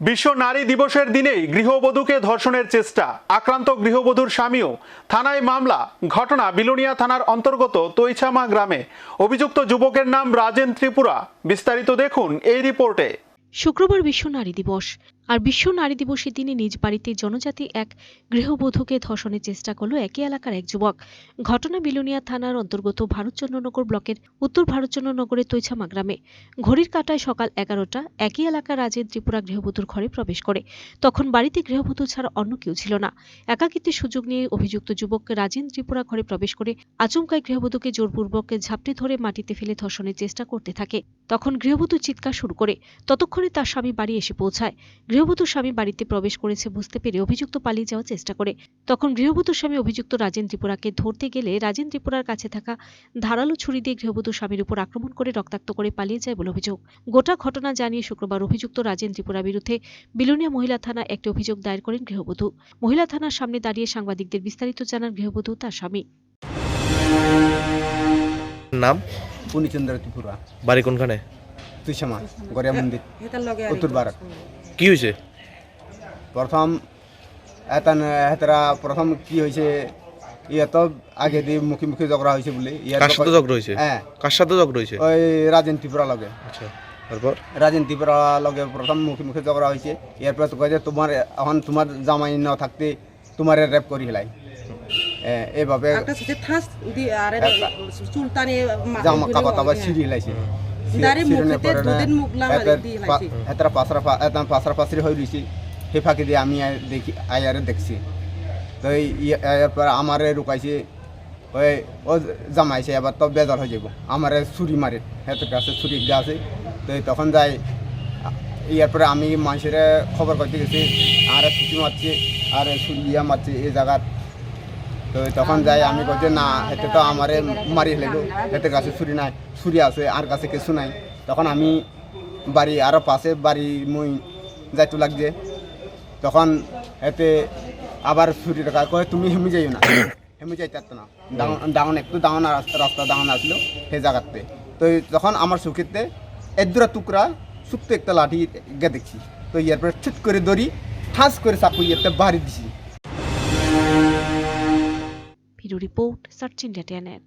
বিশ্ব নারী দিবসের দিনেই গৃহবধূকে ধর্ষণের চেষ্টা। আক্রান্ত গৃহবধূর স্বামীও থানায় মামলা। ঘটনা বিলোনিয়া থানার অন্তর্গত তৈছামা গ্রামে। অভিযুক্ত যুবকের নাম রাজেন ত্রিপুরা। বিস্তারিত দেখুন এই রিপোর্টে। শুক্রবার বিশ্ব নারী দিবস। আর বিশ্ব নারী দিবসের দিনে নিজ বাড়িতে জনজাতি এক গৃহবধূকে ধর্ষণের চেষ্টা করল একই এলাকার এক যুবক। ঘটনা বিলোনিয়া থানার অন্তর্গত ভারতচন্দ্রনগর ব্লকের উত্তর ভারতচন্দ্রনগরের তৈছামা গ্রামে। ঘড়ির কাটায় সকাল এগারোটা একই এলাকার রাজেন ত্রিপুরা গৃহবধূর ঘরে প্রবেশ করে। তখন বাড়িতে গৃহবধূ ছাড়া অন্য কেউ ছিল না। একাকিত্বের সুযোগ নিয়ে অভিযুক্ত যুবক রাজেন ত্রিপুরা ঘরে প্রবেশ করে আচমকায় গৃহবধূকে জোরপূর্বক ঝাপটে ধরে মাটিতে ফেলে ধর্ষণের চেষ্টা করতে থাকে। তখন গৃহবধূ চিৎকার শুরু করে। ততক্ষণে তার স্বামী বাড়ি এসে পৌঁছায়। গৃহবধূর স্বামী বাড়িতে প্রবেশ করেছে বুঝতে পেরে অভিযুক্ত পালিয়ে যাওয়ার চেষ্টা করে। তখন গৃহবধূর স্বামী অভিযুক্ত রাজেন ত্রিপুরাকে ধরতে গেলে রাজেন ত্রিপুরার কাছে থাকা ধারালো ছুরি দিয়ে গৃহবধূর স্বামীর উপর আক্রমণ করে রক্তাক্ত করে পালিয়ে যায় বলে অভিযোগ। গোটা ঘটনা জানিয়ে শুক্রবার অভিযুক্ত রাজেন ত্রিপুরার বিরুদ্ধে বিলোনিয়া মহিলা থানা একটি অভিযোগ দায়ের করেন গৃহবধূ। মহিলা থানার সামনে দাঁড়িয়ে সাংবাদিকদের বিস্তারিত জানান গৃহবধূ তার স্বামী। নাম? পূর্ণচন্দ্র ত্রিপুরা। বাড়ি কোনখানে? তুষামা গড়িয়া মন্দির উত্তর ভারত। কি হয়েছে? প্রথম এতান হেতরা প্রথম কি হয়েছে ইয়ে তো আগে দিয়ে মুখে মুখে ঝগড়া হয়েছে বলে। ইয়ার কার সাথে ঝগড়া হয়েছে? হ্যাঁ। কার সাথে ঝগড়া হয়েছে? ওই রাজেন ত্রিপুরা লগে। আচ্ছা তারপর? রাজেন ত্রিপুরা লগে প্রথম মুখে মুখে ঝগড়া হয়েছে। এরপর তো কয়ে যে তোমার এখন তোমার জামাই ন থাকতে তোমার রেপ করি হেলাই। এ, এইভাবে একটা সাথে থাস দিয়ে আর চুলতানি জামা কাপড় তাপা ছিঁড়ি হেলাইছে। দাঁড়ি মুখেতে দুদিন মুগলা এতান হয়ে সেই ফাঁকি দিয়ে আমি দেখি আয়ারে দেখছি। তো এই ইয়ে- এরপর আমারে রুকাইছে। ওই ও জামাইছে এবার তো বেজার হয়ে যাব। আমারে ছুরি মারে হেতের কাছে ছুরি আছে তো তখন যাই ইয়ার পরে আমি মানুষের খবর করতে গেছি আর ছুটি মারছে আর ছুরি ইয়া মারছে এই জায়গার তো তখন যাই, আমি কইছে, না, এতে তো আমারে মারি হেলে এতে কাছে ছুরি নাই, ছুরি আছে, আর কাছে কিছু নাই। তখন আমি বাড়ি আরও পাশে বাড়ি মুই যাইতে লাগছে। তখন এতে আবার ছুরি টাকা কয়ে, তুমি হেমি যাইও না, হেমি যাইতে পারতো না। ডাউন ডাউন, একটু ডাউন রাস্তা ডাউন আসলো সেই জায়গাতে। তো তখন আমার চুকিতে এদুরা টুকরা শুক্ত একটা লাঠি গে দেখছি। তো ইয়ার পরে ছুট করে দড়ি ঠাস করে চাকু ইয়েতে বাড়ি দিছি। Video report Sachin Detianet.